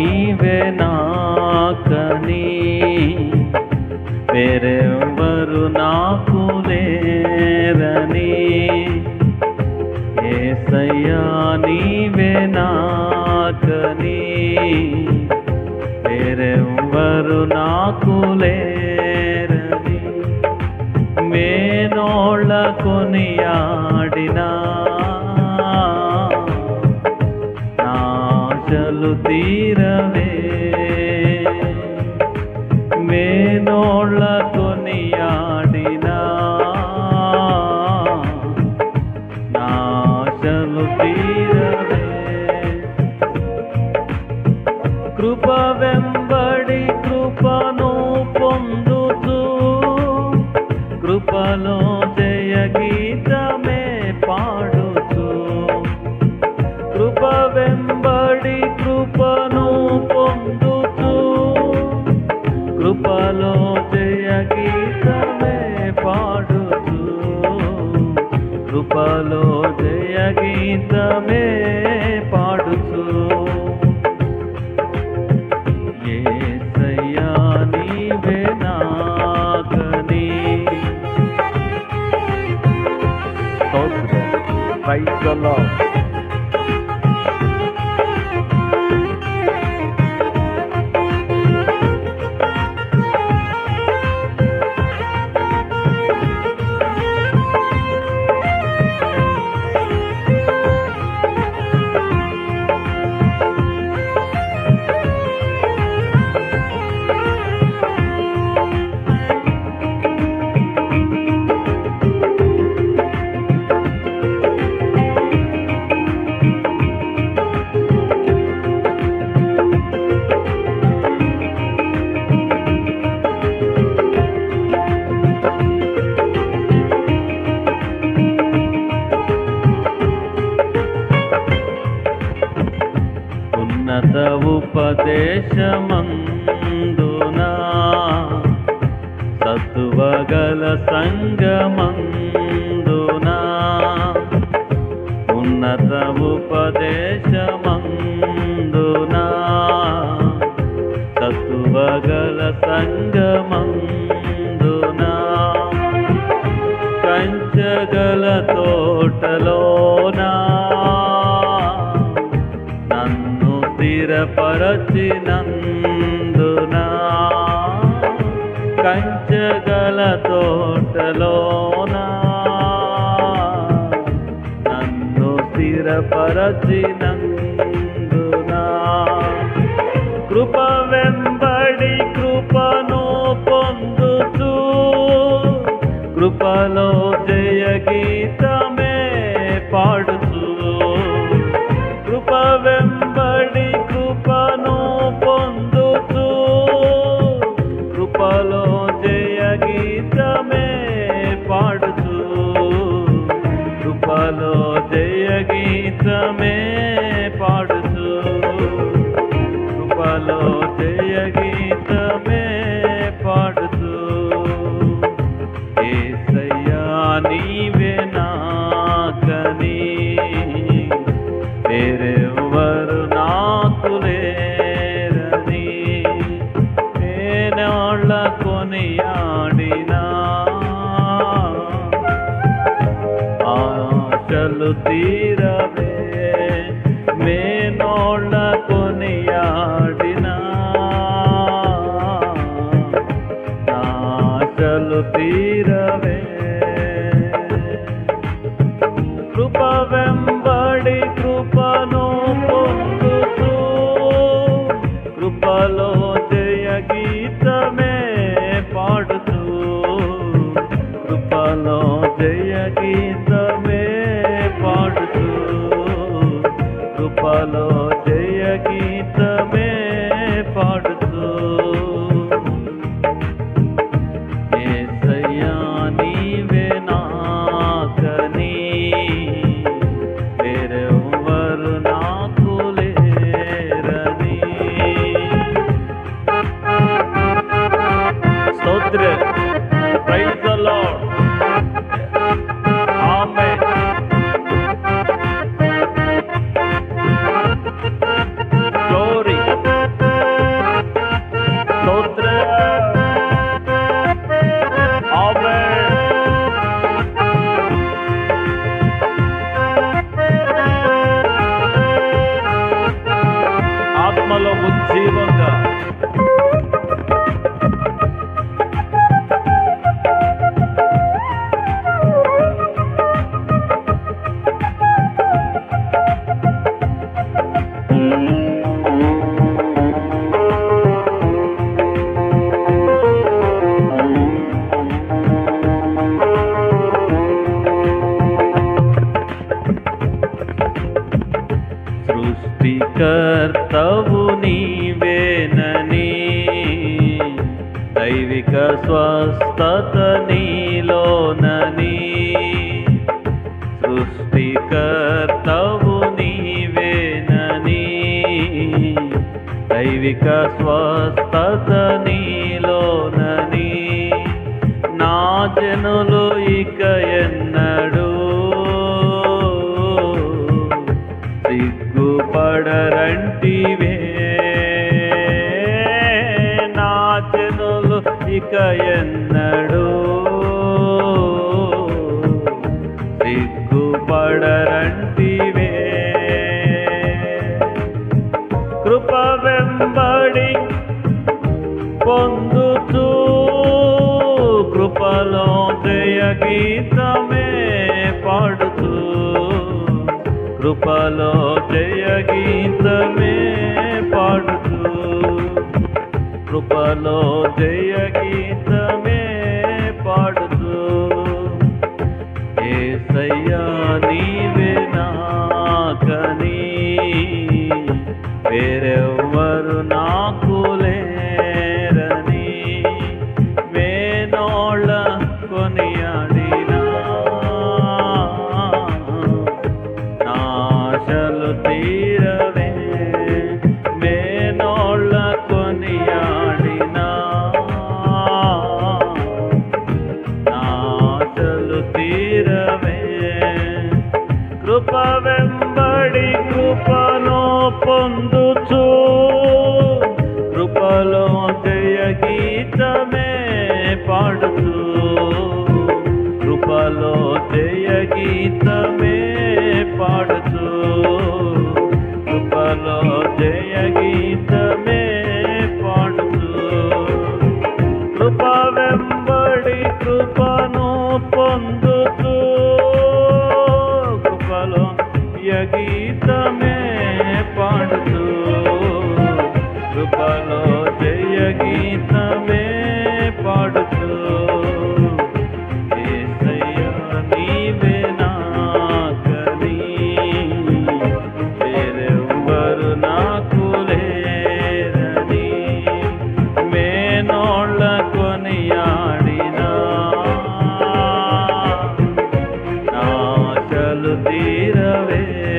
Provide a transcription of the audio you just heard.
నీవే నాకని వేరెవ్వరు నాకు లేరని. ఏసయ్యా నీవే నాకని వేరెవ్వరు నాకు లేరని. మేనోళ్ళ కొనియాడినా నాశలు తీరవే మేనోళ్ళ కొనియాడినా నాశలు తీరవే. కృప వెంబడి కృపను కృపలో జయ గీతమే పాడుతూ కృపలో జయ గీతమే పాడుతూ యేసయ్యా నీవే నాకని దేశమందునా? సత్వగల సంగమందునా? ఉన్నత ఉపదేశమ స్థిరపరచినందునా కంచగల తోటలోన నన్ను స్థిరపరచినందున కృప వెంబడి కృపను పొందుతూ కృపలో జయ గీతా కృపలో జయ గీతమే పాడుతూ ఏసయ్యా నీవే నాకని వేరెవ్వరు నాకు లేరని నేనాళ్ళ కొనియాడినా. ఆశలు జీవంగా. సృష్టికర్తవు నీ ఇక స్వస్థత నీలోనని సృష్టికర్తవు నీవేనని దైవిక స్వస్థత నీలోనని నా జనులు ఇక ఇక ఎన్నడూ సిగ్గుపడరంటివే. కృప వెంబడి పొందుతూ కృపలో జయ గీతమే పాడుతూ కృపలో జయ గీతమే పాడుతూ కృపలో జయ గీతమే పాడుతూ ఏసయ్యా నీవే నాకని వేరే ಮಿತಾ ಕಣ್ಣುಗಳು ತೀರವೇ